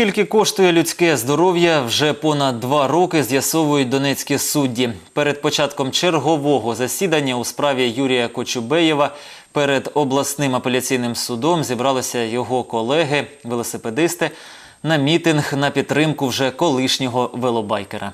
Скільки коштує людське здоров'я, вже понад два роки з'ясовують донецькі судді. Перед початком чергового засідання у справі Юрія Кочубеєва перед обласним апеляційним судом зібралися його колеги, велосипедисти, на мітинг на підтримку вже колишнього велобайкера.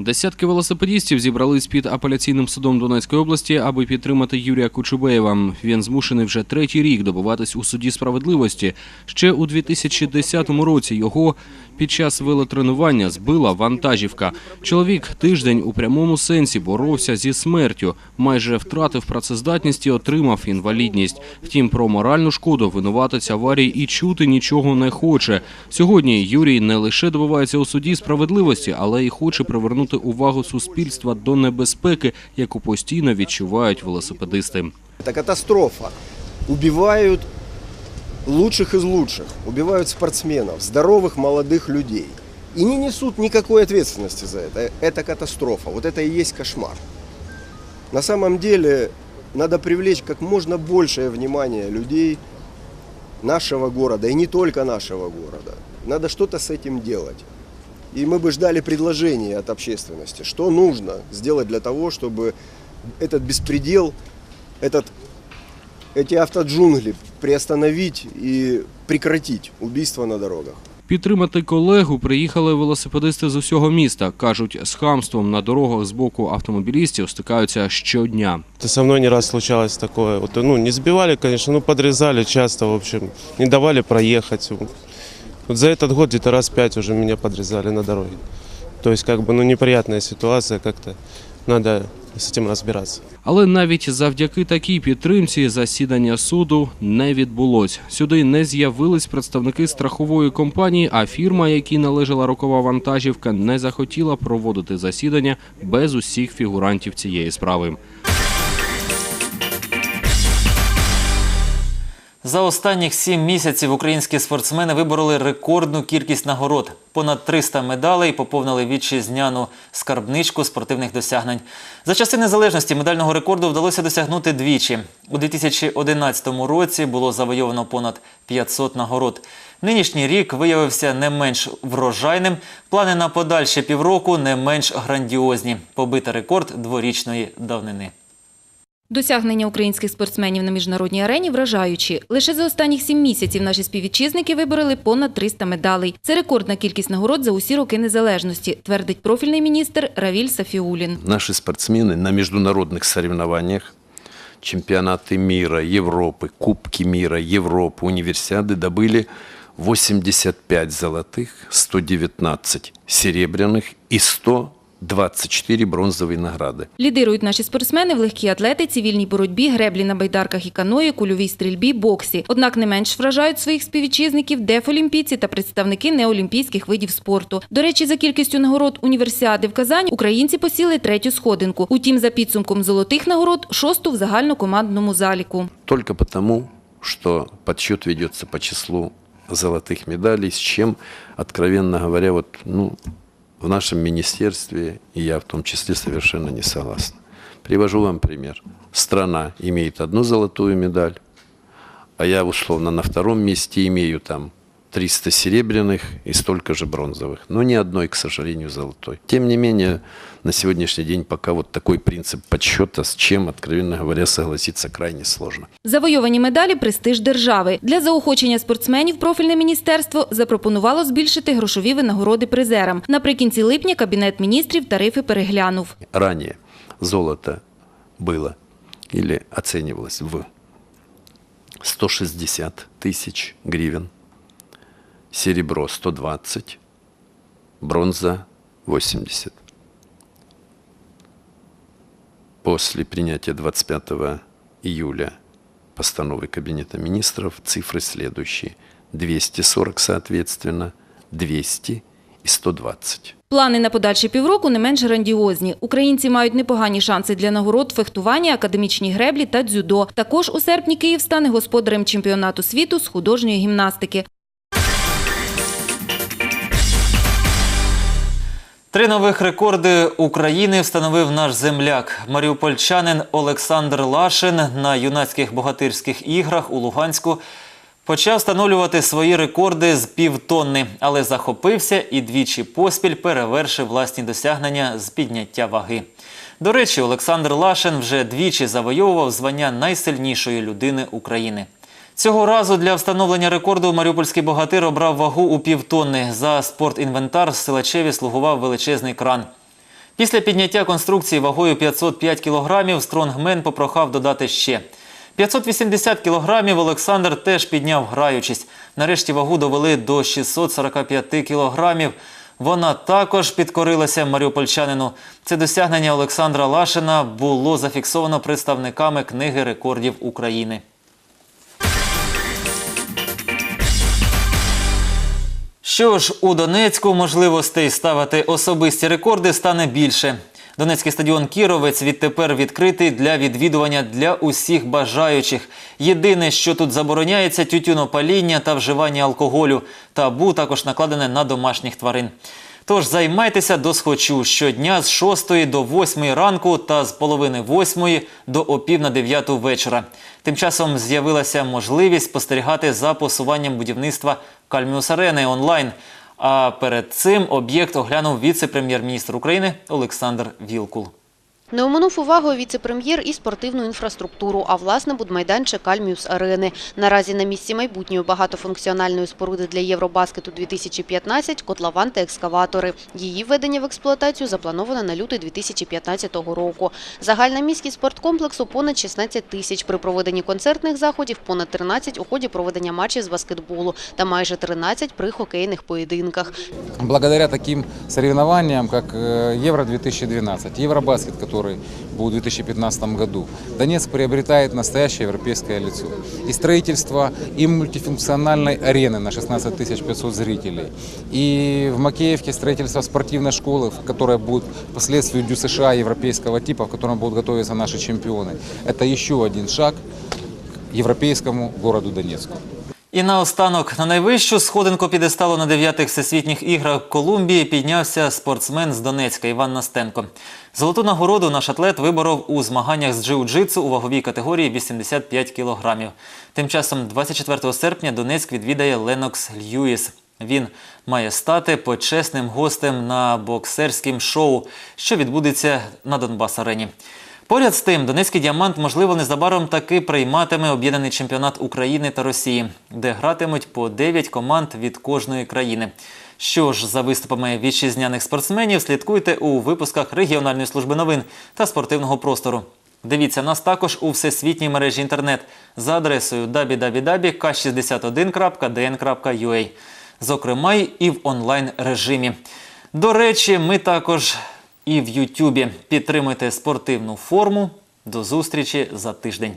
Десятки велосипедістів зібрались під апеляційним судом Донецької області, аби підтримати Юрія Кучубеєва. Він змушений вже третій рік добиватись у суді справедливості. Ще у 2010 році його під час велотренування збила вантажівка. Чоловік тиждень у прямому сенсі боровся зі смертю, майже втратив працездатність і отримав інвалідність. Втім, про моральну шкоду винуватець аварії і чути нічого не хоче. Сьогодні Юрій не лише добивається у суді справедливості, але й хоче привернути увагу суспільства до небезпеки, яку постійно відчувають велосипедисти. Это катастрофа. Убивают лучших из лучших, убивают спортсменов, здоровых молодых людей. И не несут никакой ответственности за это. Это катастрофа. Вот это и есть кошмар. На самом деле надо привлечь как можно большее внимание людей нашего города, и не только нашего города. Надо что-то с этим делать. И мы бы ждали предложения от общественности, что нужно сделать для того, чтобы этот беспредел, этот, эти автоджунгли приостановить и прекратить убийства на дорогах. Підтримати колегу приїхали велосипедисти з усього міста. кажуть, з хамством на дорогах з боку автомобілістів стикаються щодня. Это со мной не раз случалось такое. Вот, ну, не сбивали, конечно, ну, подрезали часто, в общем, не давали проехать. Вот за этот год где-то раз пять уже меня подрезали на дороге. То есть, как бы, ну, неприятная ситуация, как-то надо с этим разбираться. Але навіть завдяки такій підтримці засідання суду не відбулось. Сюди не з'явились представники страхової компанії, а фірма, якій належала рокова вантажівка, не захотіла проводити засідання без усіх фігурантів цієї справи. За останніх сім місяців українські спортсмени вибороли рекордну кількість нагород. Понад 300 медалей поповнили вітчизняну скарбничку спортивних досягнень. За часи незалежності медального рекорду вдалося досягнути двічі. У 2011 році було завойовано понад 500 нагород. Нинішній рік виявився не менш врожайним. Плани на подальші півроку не менш грандіозні. Побити рекорд дворічної давнини. Досягнення українських спортсменів на міжнародній арені вражаючі. Лише за останніх сім місяців наші співвітчизники вибороли понад 300 медалей. Це рекордна кількість нагород за усі роки незалежності, твердить профільний міністр Равіль Сафіулін. Наші спортсмени на міжнародних соревнованнях, чемпіонати міра, Європи, Кубки міра, Європи, універсіади добили 85 золотих, 119 серебряних і 100 24 бронзові награди. Лідирують наші спортсмени в легкій атлетиці, вільній боротьбі, греблі на байдарках і каної, кульовій стрільбі, боксі. Однак не менш вражають своїх співвітчизників дефолімпійці та представники неолімпійських видів спорту. До речі, за кількістю нагород універсіади в Казань українці посіли третю сходинку. Утім, за підсумком золотих нагород шосту в загальнокомандному заліку. Тільки тому, що підсчет ведеться по числу золотих медалей, з чим, відкровенно говоря, вот, ну в нашем министерстве, и я в том числе, совершенно не согласен. Привожу вам пример. Страна имеет одну золотую медаль, а я условно на втором месте имею там 300 серебряных и столько же бронзовых, но ни одной, к сожалению, золотой. Тем не менее, на сегодняшний день пока вот такой принцип подсчета, с чем, откровенно говоря, согласиться крайне сложно. Завойовані медалі – престиж держави. Для заохочення спортсменів профільне міністерство запропонувало збільшити грошові винагороди призерам. Наприкінці липня Кабінет міністрів тарифи переглянув. Ранее золото было или оценивалось в 160 тысяч гривен, серебро 120, бронза 80. После принятия 25 июля постановы Кабинета министров цифры следующие. 240 соответственно, 200 и 120. Плани на подальші півроку не менш грандіозні. Українці мають непогані шанси для нагород фехтування, академічні греблі та дзюдо. Також у серпні Київ стане господарем чемпіонату світу з художньої гімнастики. Три нових рекорди України встановив наш земляк. Маріупольчанин Олександр Лашин на юнацьких богатирських іграх у Луганську Почав встановлювати свої рекорди з півтонни, але захопився і двічі поспіль перевершив власні досягнення з підняття ваги. До речі, Олександр Лашин вже двічі завойовував звання найсильнішої людини України. Цього разу для встановлення рекорду маріупольський богатир обрав вагу у півтонни. За спортінвентар силачеві слугував величезний кран. Після підняття конструкції вагою 505 кілограмів стронгмен попрохав додати ще. 580 кілограмів Олександр теж підняв граючись. Нарешті вагу довели до 645 кілограмів. Вона також підкорилася маріупольчанину. Це досягнення Олександра Лашина було зафіксовано представниками книги рекордів України. Що ж, у Донецьку можливостей ставити особисті рекорди стане більше. Донецький стадіон Кіровець відтепер відкритий для відвідування для усіх бажаючих. Єдине, що тут забороняється тютюнопаління та вживання алкоголю. Табу також накладене на домашніх тварин. Тож займайтеся досхочу щодня з 6 до 8 ранку та з половини 8 до опів на 9 вечора. Тим часом з'явилася можливість спостерігати за посуванням будівництва Кальміус Арени онлайн. А перед цим об'єкт оглянув віце-прем'єр-міністр України Олександр Вілкул. Не оминув увагою віце-прем'єр і спортивну інфраструктуру, а власне будмайданчик Кальміус Арени. Наразі на місці майбутньої багатофункціональної споруди для Євробаскету 2015 котлован та екскаватори. Її введення в експлуатацію заплановано на лютий 2015 року. Загальна міськість спорткомплексу понад 16 тисяч. При проведенні концертних заходів понад 13 у ході проведення матчів з баскетболу та майже 13 при хокейних поєдинках. благодаря таким соревнованиям, как э, Евро-2012, Евробаскет, который был в 2015 году, Донецк приобретает настоящее европейское лицо. И строительство, и мультифункциональной арены на 16 500 зрителей, и в Макеевке строительство спортивной школы, которая будет впоследствии Дю США европейского типа, в котором будут готовиться наши чемпионы. Это еще один шаг к европейскому городу Донецку. І наостанок на найвищу сходинку підесталу на дев'ятих всесвітніх іграх Колумбії піднявся спортсмен з Донецька Іван Настенко. Золоту нагороду наш атлет виборов у змаганнях з джиу-джитсу у ваговій категорії 85 кілограмів. Тим часом 24 серпня Донецьк відвідає Ленокс Льюіс. Він має стати почесним гостем на боксерським шоу, що відбудеться на Донбас-арені. Поряд з тим, Донецький діамант, можливо, незабаром таки прийматиме об'єднаний чемпіонат України та Росії, де гратимуть по 9 команд від кожної країни. Що ж за виступами вітчизняних спортсменів, слідкуйте у випусках регіональної служби новин та спортивного простору. Дивіться нас також у всесвітній мережі інтернет за адресою www.k61.dn.ua, зокрема і в онлайн режимі. До речі, ми також і в Ютубі. Підтримуйте спортивну форму. До зустрічі за тиждень.